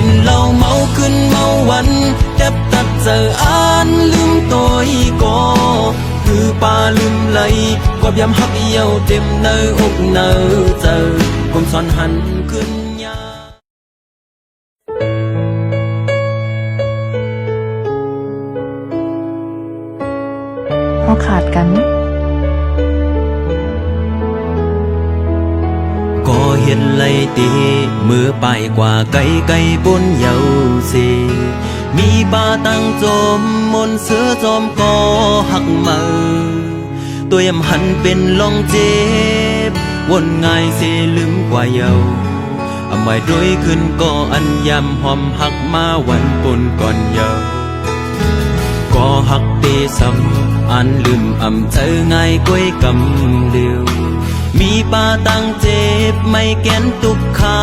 กินเหล้าเมาขึ้นเมาวันแทบตัดเจออ่านลืมตัวอีก็คือปลาลืมไหลกอบยำฮักเยี่ยวเต็มเนออกเนอเจอผมสอนหันขึ้นยาเราขาดกัน ก็เห็นไหลตีมือไปกว่าไกลไกลบนเยาเสมีปลาตั้งจมมนเสือจอมก็หักมือตัวยำหันเป็นลองเจ็บวนง่ายเสลืมกว่าเยาอำไว้ด้วยขึ้นก็อันยำหอมหักมาวันปนก่อนเยาก็หักเตซ้ำอันลืมอำเธอง่ายก้อยกำเดียว มีปาตังเจ็บไม่แก้นตุกขา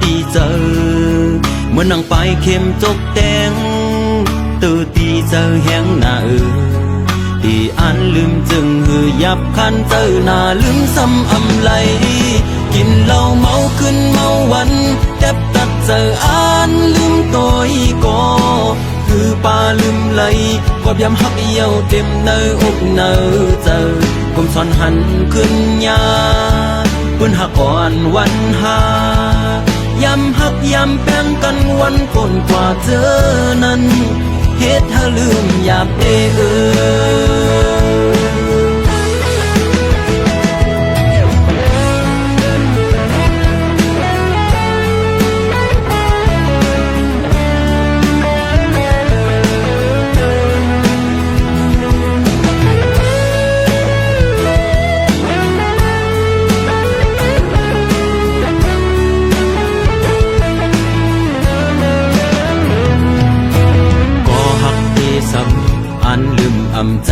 ตีเจอเหมือนนางไปายเข็มจกแดงตื่ตีเจอแหงหน้าเออตีอันลืมจึงหือยับคันเจอหน้าลืมซ้ำอำไลกินเหล้าเมาขึ้นเมาวันแทบตัดเจออัน ปาลืมไหลกอบยำฮักเยี่ยวเต็มเนออกเนอเจอกลมสอนหันขึ้นยาปืนหักอ่อนวันหายำฮักยำแป้งกันวันก่นกว่าเจอนั้นเฮ็ดเธอลืมหยาบเอเออ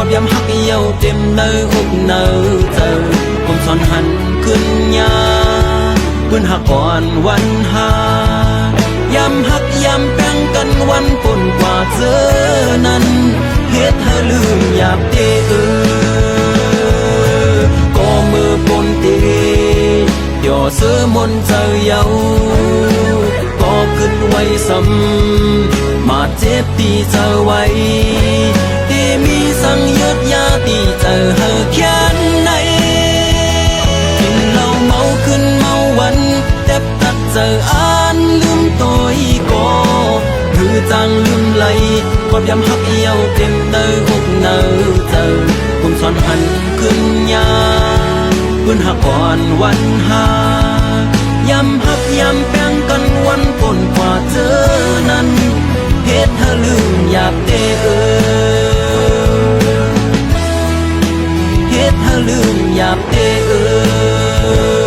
ลืมตัวามยำหักเยี่ยวเต็มเนื้ออกเนื้อเจอผมสอนหันขึ้นยาปืนหักก่อนวันหายำหักยำแป้งกันวันปนกว่าเจอนั้นเฮ็ดให้ลืมอยากเตเออก็มือปนเตย่อเสือมนเจอเยาก็ขึ้นไว้ซ้ำมาเจ็บตีเธอไว้ มีสังยึดยาตีเธอเฮอแค่ไหนกินเหล้าเมาขึ้นเมาวันแทบตัดเจออ่านลืมตัวอีกอคือจางลืมไหลกอบยำหักเยี่ยวเต็มเนื้ออกเนื้อเจอผมสอนหันขึ้นยาพื้นหักก่อนวันหายำหักยำแป้ง ลืมอยากเตเออ